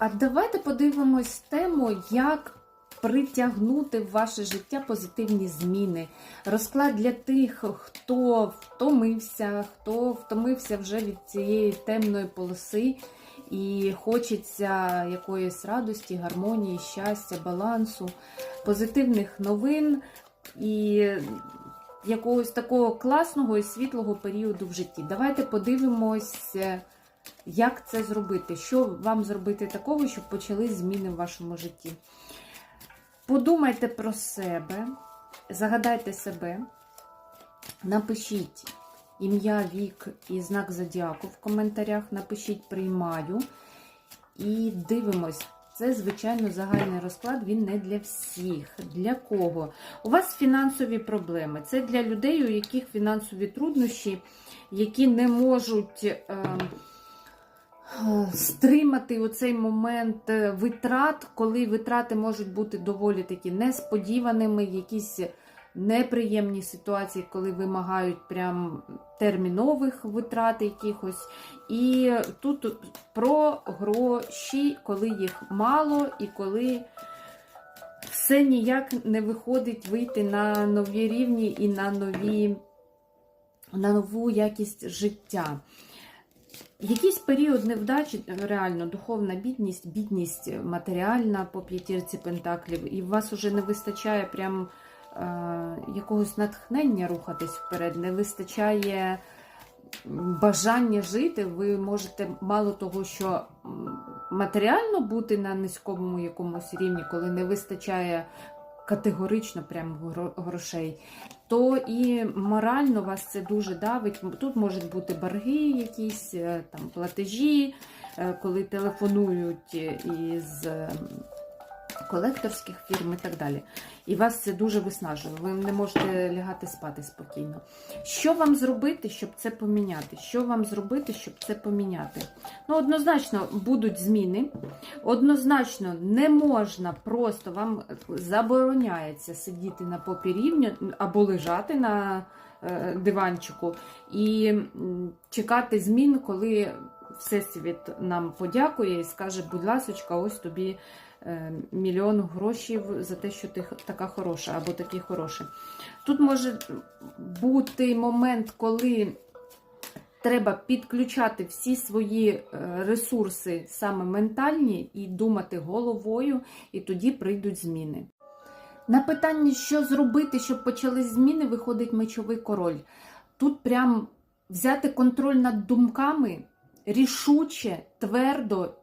А давайте подивимось тему, як притягнути в ваше життя позитивні зміни. Розклад для тих, хто втомився, хто втомився вже від цієї темної полоси і хочеться якоїсь радості, гармонії, щастя, балансу, позитивних новин і якогось такого класного і світлого періоду в житті. Давайте подивимось. Як це зробити? Що вам зробити такого, щоб почались зміни в вашому житті? Подумайте про себе, загадайте себе, напишіть ім'я, вік і знак зодіаку в коментарях, напишіть приймаю і дивимось. Це, звичайно, загальний розклад, він не для всіх. Для кого? У вас фінансові проблеми. Це для людей, у яких фінансові труднощі, які не можуть. Е стримати оцей момент е, витрат, коли витрати можуть бути доволі такі несподіваними, якісь неприємні ситуації, коли вимагають прям термінових витрат якихось. І тут про гроші, коли їх мало, і коли все ніяк не виходить вийти на нові рівні і на нові, на нову якість життя. Якийсь період невдачі, реально духовна бідність, бідність матеріальна по п'ятірці пентаклів, і у вас вже не вистачає прям е, якогось натхнення рухатись вперед, не вистачає бажання жити. Ви можете мало того, що матеріально бути на низькому якомусь рівні, коли не вистачає категорично прям грошей, то і морально вас це дуже давить. Тут можуть бути борги, якісь е, там платежі, е, коли телефонують із колекторських фірм і так далі. І вас це дуже виснажує. Ви не можете лягати спати спокійно. Що вам зробити, щоб це поміняти? Що вам зробити, щоб це поміняти? Ну, однозначно, будуть зміни. Однозначно, не можна просто вам забороняється сидіти на попі рівня або лежати на е, диванчику і чекати змін, коли Всесвіт нам подякує і скаже, будь ласочка, ось тобі. Е, мільйон грошей за те, що ти така хороша або такий хороший. Тут може бути момент, коли треба підключати всі свої е, ресурси, саме ментальні, і думати головою, і тоді прийдуть зміни. На питання, що зробити, щоб почались зміни, виходить мечовий король. Тут прям взяти контроль над думками рішуче, твердо